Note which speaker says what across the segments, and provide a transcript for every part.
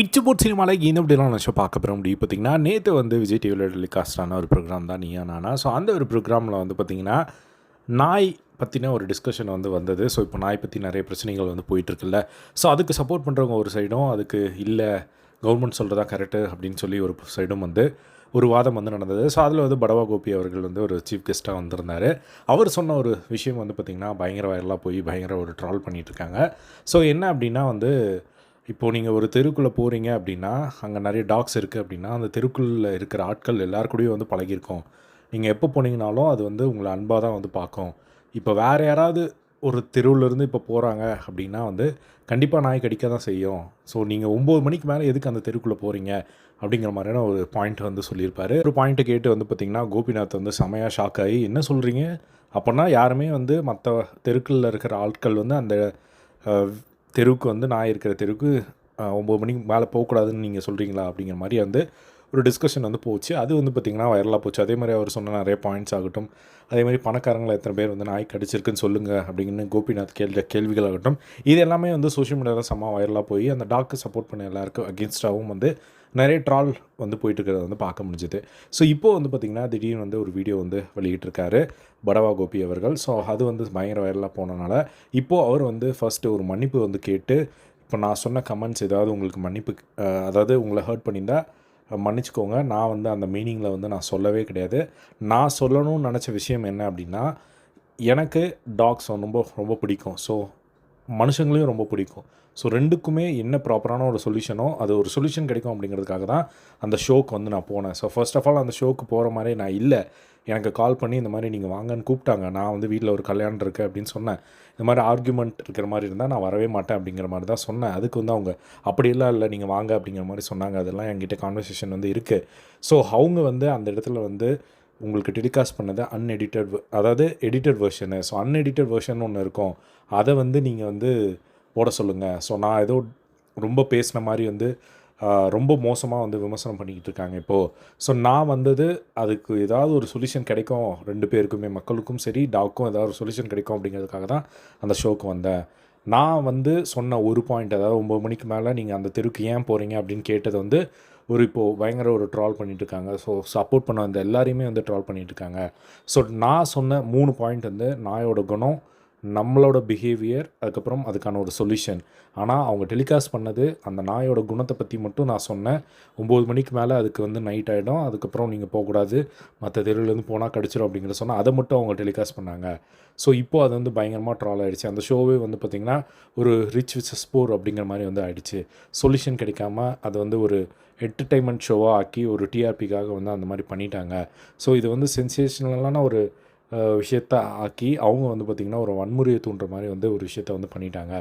Speaker 1: இச்சபோட் சினிமாவில் இந்த அப்படிலாம் நினச்சி பார்க்க போகிற முடியும். பார்த்தீங்கன்னா நேற்று வந்து விஜய் டிவியில் டெலிகாஸ்டான ஒரு ப்ரோக்ராம் தான் நீயா நானா. ஸோ அந்த ஒரு ப்ரோக்ராமில் வந்து பார்த்திங்கன்னா நாய் பற்றின ஒரு டிஸ்கஷன் வந்து வந்தது. ஸோ இப்போ நாய் பற்றி நிறைய பிரச்சனைகள் வந்து போயிட்டுருக்குல்ல ஸோ அதுக்கு சப்போர்ட் பண்ணுறவங்க ஒரு சைடும் அதுக்கு இல்லை கவர்மெண்ட் சொல்கிறதா கரெக்டு அப்படின்னு சொல்லி ஒரு சைடும் வந்து ஒரு வாதம் வந்து நடந்தது. ஸோ அதில் வந்து படவா கோபி அவர்கள் வந்து ஒரு சீஃப் கெஸ்ட்டாக வந்திருந்தார். அவர் சொன்ன ஒரு விஷயம் வந்து பார்த்திங்கன்னா பயங்கர வைரலாக போய் பயங்கர ஒரு ட்ரால் பண்ணிகிட்ருக்காங்க ஸோ என்ன அப்படின்னா வந்து இப்போது நீங்கள் ஒரு தெருக்குள்ளே போகிறீங்க அப்படின்னா அங்கே நிறைய டாக்ஸ் இருக்குது அப்படின்னா அந்த தெருக்குள்ளே இருக்கிற ஆட்கள் எல்லார் கூடயும் வந்து பழகியிருக்கோம். நீங்கள் எப்போ போனீங்கனாலும் அது வந்து உங்களை அன்பாக தான் வந்து பார்க்கும். இப்போ வேறு யாராவது ஒரு தெருவிலேருந்து இப்போ போகிறாங்க அப்படின்னா வந்து கண்டிப்பாக நாய் கடிக்க தான் செய்யும். ஸோ நீங்கள் ஒம்பது மணிக்கு மேலே எதுக்கு அந்த தெருக்குள்ளே போகிறீங்க அப்படிங்கிற மாதிரியான ஒரு பாயிண்ட் வந்து சொல்லியிருப்பாரு. ஒரு பாயிண்ட்டை கேட்டு வந்து பார்த்திங்கன்னா கோபிநாத் வந்து செமையாக ஷாக் ஆகி என்ன சொல்கிறீங்க அப்படின்னா யாருமே வந்து மற்ற தெருக்களில் இருக்கிற ஆட்கள் வந்து அந்த தெருவுக்கு வந்து நான் இருக்கிற தெருவுக்கு ஒம்பது மணிக்கு மேலே போகக்கூடாதுன்னு நீங்கள் சொல்கிறீங்களா அப்படிங்கிற மாதிரி வந்து ஒரு டிஸ்கஷன் வந்து போச்சு. அது வந்து பார்த்திங்கன்னா வைரலாக போச்சு. அதே மாதிரி அவர் சொன்ன நிறைய பாயிண்ட்ஸ் ஆகட்டும். அதே மாதிரி பணக்காரங்களை எத்தனை பேர் வந்து நாய் கடிச்சிருக்குன்னு சொல்லுங்கள் அப்படின்னு கோபிநாத் கேள்வி கேள்விகள் ஆகட்டும் இது எல்லாமே வந்து சோஷியல் மீடியாவில் செம்ம வைரலாக போய் அந்த டாக்கு சப்போர்ட் பண்ண எல்லாருக்கும் அகேன்ஸ்டாகவும் வந்து நிறைய ட்ரால் வந்து போயிட்டுருக்கிறத வந்து பார்க்க முடிஞ்சுது. ஸோ இப்போ வந்து பார்த்திங்கன்னா திடீர்னு வந்து ஒரு வீடியோ வந்து வெளியிட்டிருக்காரு படவா கோபி அவர்கள். ஸோ அது வந்து பயங்கர வைரலாக போனனால இப்போது அவர் வந்து ஃபஸ்ட்டு ஒரு மன்னிப்பு வந்து கேட்டு இப்போ நான் சொன்ன கமெண்ட்ஸ் ஏதாவது உங்களுக்கு மன்னிப்பு அதாவது உங்களை ஹர்ட் பண்ணியிருந்தால் மன்னிச்சுக்கோங்க. நான் வந்து அந்த மீனிங்கில் வந்து நான் சொல்லவே கிடையாது. நான் சொல்லணும்னு நினச்ச விஷயம் என்ன அப்படின்னா எனக்கு டாக்ஸ் ரொம்ப ரொம்ப பிடிக்கும். ஸோ மனுஷங்களையும் ரொம்ப பிடிக்கும். ஸோ ரெண்டுக்குமே என்ன ப்ராப்பரான ஒரு சொல்யூஷனோ அது ஒரு சொல்யூஷன் கிடைக்கும் அப்படிங்கிறதுக்காக தான் அந்த ஷோக்கு வந்து நான் போனேன். ஸோ ஃபர்ஸ்ட் ஆஃப் ஆல் அந்த ஷோக்கு போகிற மாதிரி நான் இல்லை. எனக்கு கால் பண்ணி இந்த மாதிரி நீங்கள் வாங்கன்னு கூப்பிட்டாங்க. நான் வந்து வீட்டில் ஒரு கல்யாணம் இருக்குது அப்படின்னு சொன்னேன். இந்த மாதிரி ஆர்குமெண்ட் இருக்கிற மாதிரி இருந்தால் நான் வரவே மாட்டேன் அப்படிங்கிற மாதிரி தான் சொன்னேன். அதுக்கு வந்து அவங்க அப்படிலாம் இல்லை நீங்கள் வாங்க அப்படிங்கிற மாதிரி சொன்னாங்க. அதெல்லாம் என்கிட்ட கான்வர்சேஷன் வந்து இருக்குது ஸோ அவங்க வந்து அந்த இடத்துல வந்து உங்களுக்கு டெலிகாஸ்ட் பண்ணது அன்எடிட்டட் அதாவது edited version so unedited version ஒன்று இருக்கும். அதை வந்து நீங்கள் வந்து போட சொல்லுங்கள் ஸோ நான் ஏதோ ரொம்ப பேசின மாதிரி வந்து ரொம்ப மோசமாக வந்து விமர்சனம் பண்ணிக்கிட்டு இருக்காங்க இப்போது ஸோ நான் வந்தது அதுக்கு ஏதாவது ஒரு சொல்யூஷன் கிடைக்கும். ரெண்டு பேருக்குமே மக்களுக்கும் சரி டாக்கும் ஏதாவது ஒரு சொல்யூஷன் கிடைக்கும் அப்படிங்கிறதுக்காக தான் அந்த ஷோக்கு வந்தேன். நான் வந்து சொன்ன ஒரு பாயிண்ட் அதாவது ஒம்பது மணிக்கு மேலே நீங்கள் அந்த தெருக்கு ஏன் போகிறீங்க அப்படின்னு கேட்டது வந்து ஒரு இப்போது பயங்கர ஒரு ட்ரால் பண்ணிட்டு இருக்காங்க ஸோ சப்போர்ட் பண்ண அந்த எல்லாரையுமே வந்து ட்ரால் பண்ணிட்டுருக்காங்க. ஸோ நான் சொன்ன மூணு பாயிண்ட் வந்து நாயோட குணம் நம்மளோட பிஹேவியர் அதுக்கப்புறம் அதுக்கான ஒரு சொல்யூஷன் ஆனால் அவங்க டெலிகாஸ்ட் பண்ணது அந்த நாயோட குணத்தை பற்றி மட்டும் நான் சொன்னேன். ஒம்பது மணிக்கு மேலே அதுக்கு வந்து நைட் ஆகிடும் அதுக்கப்புறம் நீங்கள் போகக்கூடாது. மற்ற தெருவுலேருந்து போனால் கடிச்சிடும் அப்படிங்கிற சொன்னால் அதை மட்டும் அவங்க டெலிகாஸ்ட் பண்ணாங்க. ஸோ இப்போது அது வந்து பயங்கரமாக ட்ரால் ஆகிடுச்சு அந்த ஷோவே வந்து பார்த்திங்கன்னா ஒரு ரிச் விச் ஸ்போர் அப்படிங்கிற மாதிரி வந்து ஆகிடுச்சு சொல்யூஷன் கிடைக்காம அது வந்து ஒரு என்டர்டைன்மெண்ட் ஷோவாக ஆக்கி ஒரு டிஆர்பிக்காக வந்து அந்த மாதிரி பண்ணிட்டாங்க. ஸோ இது வந்து சென்சேஷனலான ஒரு விஷயத்த ஆக்கி அவங்க வந்து பார்த்திங்கன்னா ஒரு வன்முறையை தூண்டுற மாதிரி வந்து ஒரு விஷயத்த வந்து பண்ணிட்டாங்க.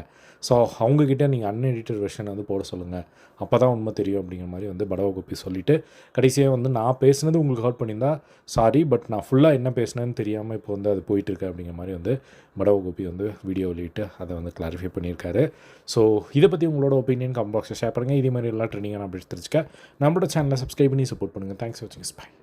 Speaker 1: ஸோ அவங்கக்கிட்ட நீங்கள் அன்எடிட்டட் வெர்ஷன் வந்து போட சொல்லுங்கள் அப்போ தான் உண்மை தெரியும் அப்படிங்கிற மாதிரி வந்து படவ கோப்பி சொல்லிவிட்டு கடைசியாக வந்து நான் பேசினது உங்களுக்கு ஹர்ட் பண்ணியிருந்தா சாரி பட் நான் ஃபுல்லாக என்ன பேசினேன்னு தெரியாமல் இப்போ வந்து அது போயிட்டுருக்கு அப்படிங்கிற மாதிரி வந்து படவ கோபி வந்து வீடியோ வெளியிட்டு அதை வந்து கிளாரிஃபை பண்ணியிருக்காரு. ஸோ இதை பற்றி உங்களோட ஒப்பீனியன் கமெண்ட் ஷேர் பண்ணுங்கள் இதே மாதிரி எல்லா ட்ரெண்டிங்கான அப்படி தெரிஞ்சுக்க. நம்மளோட சேனலை சப்ஸ்கிரைப் பண்ணி சப்போர்ட் பண்ணுங்கள் தேங்க்ஸ் வாட்சிங் பை